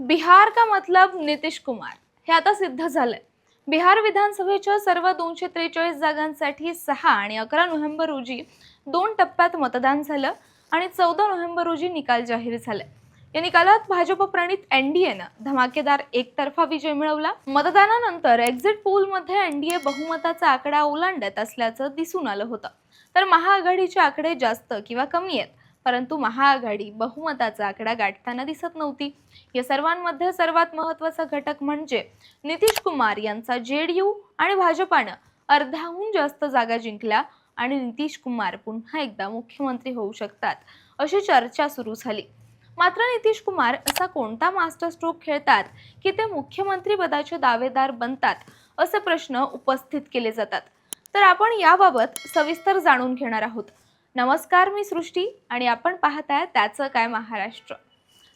बिहार का मतलब नितीश कुमार? हे आता सिद्ध झालंय. बिहार विधानसभेच्या सर्व दोनशे त्रेचाळीस जागांसाठी सहा आणि अकरा नोव्हेंबर रोजी दोन टप्प्यात मतदान झालं आणि चौदा नोव्हेंबर रोजी निकाल जाहीर झाले या निकालात भाजप प्रणित एनडीएनं धमाकेदार एकतर्फा विजय मिळवला. मतदानानंतर एक्झिट पोलमध्ये एनडीए बहुमताचा आकडा ओलांडत असल्याचं दिसून आलं होतं. तर महाआघाडीचे आकडे जास्त किंवा कमी आहेत? परंतु महाआघाडी बहुमताचा आकडा गाठताना दिसत नव्हती. या सर्वांमध्ये सर्वात महत्त्वाचा घटक म्हणजे नितीश कुमार यांचा जेडीयू आणि भाजपानं अर्ध्याहून जास्त जागा जिंकल्या आणि नितीश कुमार पुन्हा एकदा मुख्यमंत्री होऊ शकतात अशी चर्चा सुरू झाली. मात्र नितीश कुमार असा कोणता मास्टर स्ट्रोक खेळतात की ते मुख्यमंत्री पदाचे दावेदार बनतात असे प्रश्न उपस्थित केले जातात. तर आपण याबाबत सविस्तर जाणून घेणार आहोत. नमस्कार मी सृष्टी आणि आपण पाहत आहे त्याचं काय महाराष्ट्र.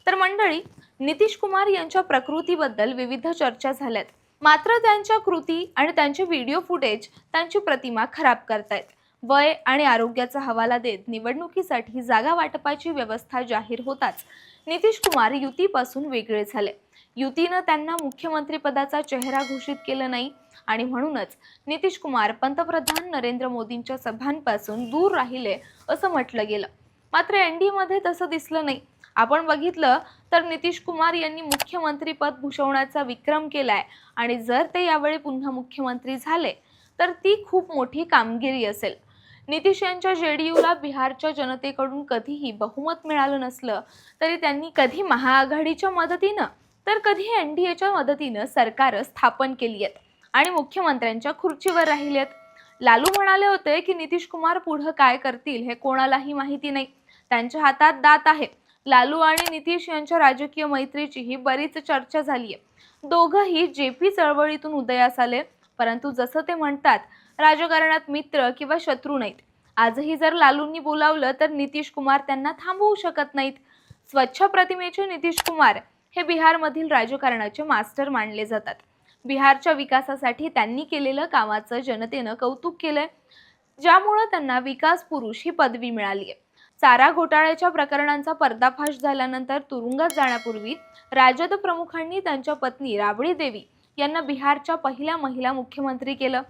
तर मंडळी नितीश कुमार यांच्या प्रकृतीबद्दल विविध चर्चा झाल्यात. मात्र त्यांच्या कृती आणि त्यांचे व्हिडिओ फुटेज त्यांची प्रतिमा खराब करतायत. वय आणि आरोग्याचा हवाला देत निवडणुकीसाठी जागा वाटपाची व्यवस्था जाहीर होताच नितीश कुमार युतीपासून वेगळे झाले. युतीनं त्यांना मुख्यमंत्रीपदाचा चेहरा घोषित केलं नाही. आणि म्हणूनच नितीश कुमार पंतप्रधान नरेंद्र मोदींच्या सभांपासून दूर राहिले असं म्हटलं गेलं. मात्र एनडीए मध्ये तसं दिसलं नाही. आपण बघितलं तर नितीश कुमार यांनी मुख्यमंत्रीपद भूषवण्याचा विक्रम केलाय. आणि जर ते यावेळी पुन्हा मुख्यमंत्री झाले तर ती खूप मोठी कामगिरी असेल. नितीश यांच्या जे डी यूला बिहारच्या जनतेकडून कधीही बहुमत मिळालं नसलं तरी त्यांनी कधी महाआघाडीच्या मदतीनं तर कधी एन डी एच्या मदतीनं सरकार स्थापन केली आहेत आणि मुख्यमंत्र्यांच्या खुर्चीवर राहिले आहेत? लालू म्हणाले होते की नितीश कुमार पुढं काय करतील हे कोणालाही माहिती नाही. त्यांच्या हातात दात आहे लालू आणि नितीश यांच्या राजकीय मैत्रीचीही बरीच चर्चा झाली आहे दोघंही जे पी चळवळीतून उदयास आले परंतु जसं ते म्हणतात राजकारणात मित्र किंवा शत्रू नाहीत. आजही जर लालूंनी बोलावलं तर नितीश कुमार त्यांना थांबवू शकत नाहीत. स्वच्छ प्रतिमेचे नितीश कुमार हे बिहारमधील राजकारणाचे मास्टर मानले जातात. बिहारच्या विकासासाठी त्यांनी केलेलं कामाचं जनतेनं कौतुक केलंय. ज्यामुळं त्यांना विकास पुरुष ही पदवी मिळाली आहे चारा घोटाळ्याच्या प्रकरणांचा पर्दाफाश झाल्यानंतर तुरुंगात जाण्यापूर्वी राजद प्रमुखांनी त्यांच्या पत्नी राबडी देवी यांना बिहारच्या पहिल्या महिला मुख्यमंत्री केलं.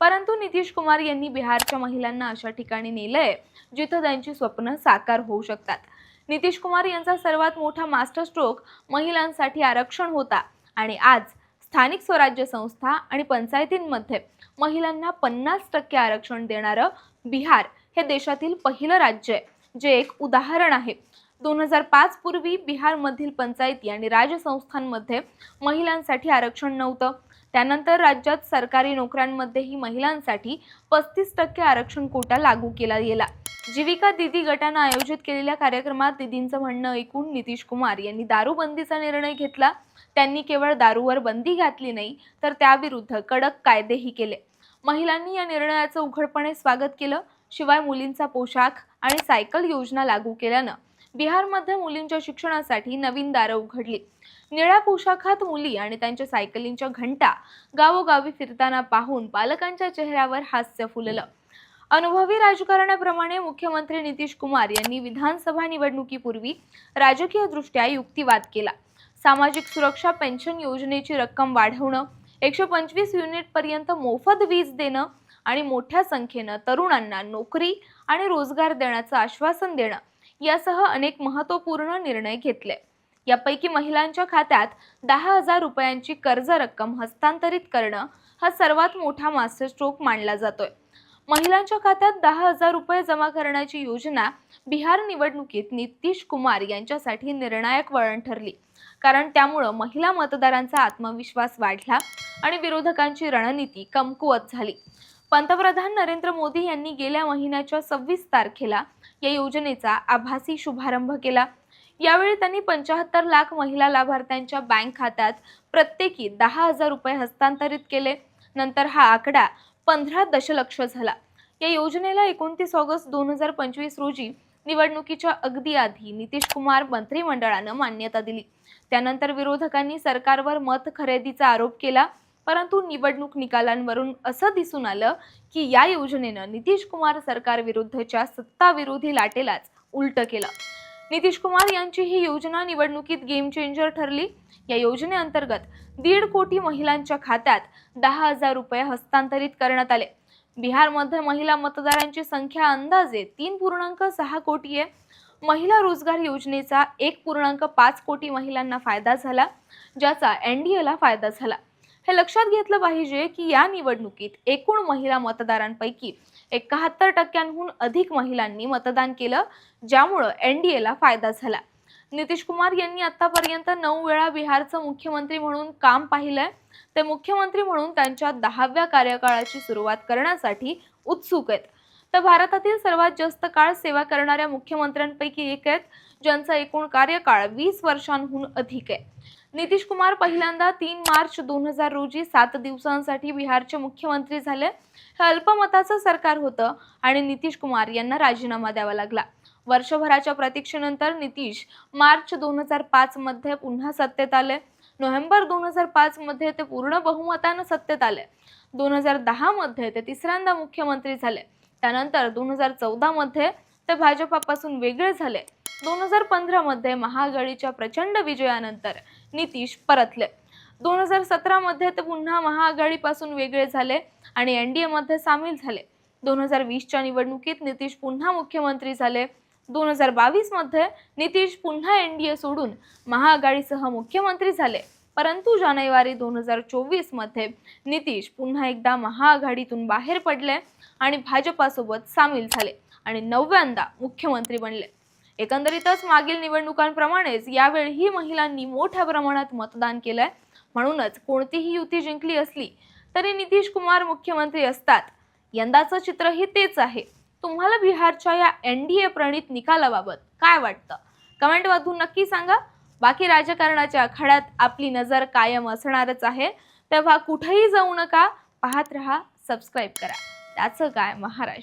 परंतु नितीश कुमार यांनी बिहारच्या महिलांना अशा ठिकाणी नेलंय जिथं त्यांची स्वप्न साकार होऊ शकतात. नितीश कुमार यांचा सर्वात मोठा मास्टर स्ट्रोक महिलांसाठी आरक्षण होता. आणि आज स्थानिक स्वराज्य संस्था आणि पंचायतींमध्ये महिलांना पन्नास टक्के आरक्षण देणारं बिहार हे देशातील पहिलं राज्य आहे. जे एक उदाहरण आहे. दोन हजार पाच पूर्वी बिहारमधील पंचायती आणि राजसंस्थांमध्ये महिलांसाठी आरक्षण नव्हतं. त्यानंतर राज्यात सरकारी नोकऱ्यांमध्येही महिलांसाठी पस्तीस टक्के आरक्षण कोटा लागू केला गेला. जीविका दिदी गटानं आयोजित केलेल्या कार्यक्रमात दिदींचं म्हणणं ऐकून नितीश कुमार यांनी दारूबंदीचा निर्णय घेतला. त्यांनी केवळ दारूवर बंदी घातली नाही तर त्याविरुद्ध कडक कायदेही केले. महिलांनी या निर्णयाचं उघडपणे स्वागत केलं. शिवाय मुलींचा पोशाख आणि सायकल योजना लागू केल्यानं बिहारमध्ये मुलींच्या शिक्षणासाठी नवीन दारं उघडली. निळ्या पोशाखात मुली आणि त्यांच्या सायकलींच्या घंटा गावोगावी फिरताना पाहून पालकांच्या चेहऱ्यावर हास्य फुललं. अनुभवी राजकारणाप्रमाणे मुख्यमंत्री नितीश कुमार यांनी विधानसभा निवडणुकीपूर्वी राजकीयदृष्ट्या युक्तिवाद केला. सामाजिक सुरक्षा पेन्शन योजनेची रक्कम वाढवणं एकशे पंचवीस युनिटपर्यंत मोफत वीज देणं आणि मोठ्या संख्येनं तरुणांना नोकरी आणि रोजगार देण्याचं आश्वासन देणं यासह अनेक महत्त्वपूर्ण निर्णय घेतले. यापैकी महिलांच्या खात्यात दहा हजार रुपयांची कर्ज रक्कम हस्तांतरित करणं हा सर्वात मोठा मास्टर स्ट्रोक मानला जातोय. महिलांच्या खात्यात दहा हजार रुपये जमा करण्याची योजना बिहार निवडणुकीत नितीश कुमार यांच्यासाठी निर्णायक वळण ठरली. कारण त्यामुळं महिला मतदारांचा आत्मविश्वास वाढला आणि विरोधकांची रणनीती कमकुवत झाली. पंतप्रधान नरेंद्र मोदी यांनी गेल्या महिन्याच्या सव्वीस तारखेला या योजनेचा आभासी शुभारंभ केला. यावेळी त्यांनी पंचाहत्तर लाख महिला लाभार्थ्यांच्या बँक खात्यात प्रत्येकी दहा हजार रुपये हस्तांतरित केले. नंतर हा आकडा पंधरा दशलक्ष झाला. या योजनेला एकोणतीस ऑगस्ट दोन हजार पंचवीस रोजी निवडणुकीच्या अगदी आधी नितीश कुमार मंत्रिमंडळानं मान्यता दिली. त्यानंतर विरोधकांनी सरकारवर मत खरेदीचा आरोप केला परंतु निवडणूक निकालांवरून असं दिसून आलं की या योजनेनं नितीश कुमार सरकारविरुद्धच्या सत्ताविरोधी लाटेलाच उलट केलं. नितीश कुमार यांची ही योजना निवडणुकीत गेम चेंजर ठरली. या योजनेअंतर्गत दीड कोटी महिलांच्या खात्यात दहा हजार रुपये हस्तांतरित करण्यात आले. बिहारमध्ये महिला मतदारांची संख्या अंदाजे तीन पूर्णांक सहा कोटी आहे. महिला रोजगार योजनेचा एक पूर्णांक पाच कोटी महिलांना फायदा झाला ज्याचा एन डी एला फायदा झाला. हे लक्षात घेतलं पाहिजे की या निवडणुकीत एकूण महिला मतदारांपैकी एकाहत्तर टक्क्यांहून अधिक महिलांनी मतदान केलं ज्यामुळं एन डी एला फायदा झाला. नितीश कुमार यांनी आतापर्यंत नऊ वेळा बिहारचं मुख्यमंत्री म्हणून काम पाहिलंय. ते मुख्यमंत्री म्हणून त्यांच्या दहाव्या कार्यकाळाची सुरुवात करण्यासाठी उत्सुक आहेत. तर भारतातील सर्वात जास्त काळ सेवा करणाऱ्या मुख्यमंत्र्यांपैकी एक आहेत ज्यांचा एकूण कार्यकाळ वीस वर्षांहून अधिक आहे. नितीश कुमार पहिल्यांदा तीन मार्च दोन हजार रोजी सात दिवसांसाठी बिहारचे मुख्यमंत्री झाले. हे अल्पमताचं सरकार होतं आणि नितीश कुमार यांना राजीनामा द्यावा लागला. वर्षभराच्या प्रतीक्षेनंतर नितीश मार्च दोन हजार पाच मध्ये पुन्हा सत्तेत आले. नोव्हेंबर दोन हजार पाच मध्ये ते पूर्ण बहुमतानं सत्तेत आले. दोन हजार दहा मध्ये ते तिसऱ्यांदा मुख्यमंत्री झाले. त्यानंतर दोन हजार चौदा मध्ये ते भाजपापासून वेगळे झाले. दोन हजार पंधरा मध्ये महाआघाडीच्या प्रचंड विजयानंतर नितीश परतले. दोन हजार सतरा मध्ये ते पुन्हा महाआघाडीपासून वेगळे झाले आणि एन डी एमध्ये सामील झाले. दोन हजार वीसच्या निवडणुकीत नितीश पुन्हा मुख्यमंत्री झाले. दोन हजार बावीसमध्ये नितीश पुन्हा एन डी ए सोडून महाआघाडीसह मुख्यमंत्री झाले. परंतु जानेवारी दोन हजार चोवीसमध्ये नितीश पुन्हा एकदा महाआघाडीतून बाहेर पडले आणि भाजपासोबत सामील झाले आणि नवव्यांदा मुख्यमंत्री बनले. एकंदरीतच मागील निवडणुकांप्रमाणेच यावेळीही महिलांनी मोठ्या प्रमाणात मतदान केलंय. म्हणूनच कोणतीही युती जिंकली असली तरी नितीश कुमार मुख्यमंत्री असतात. यंदाचं चित्रही तेच आहे. तुम्हाला बिहारच्या या एन डी ए प्रणित निकालाबाबत काय वाटतं? कमेंटमधून नक्की सांगा. बाकी राजकारणाच्या आखाड्यात आपली नजर कायम असणारच आहे. तेव्हा कुठेही जाऊ नका. पाहत रहा सबस्क्राईब करा. त्याचं काय महाराष्ट्र.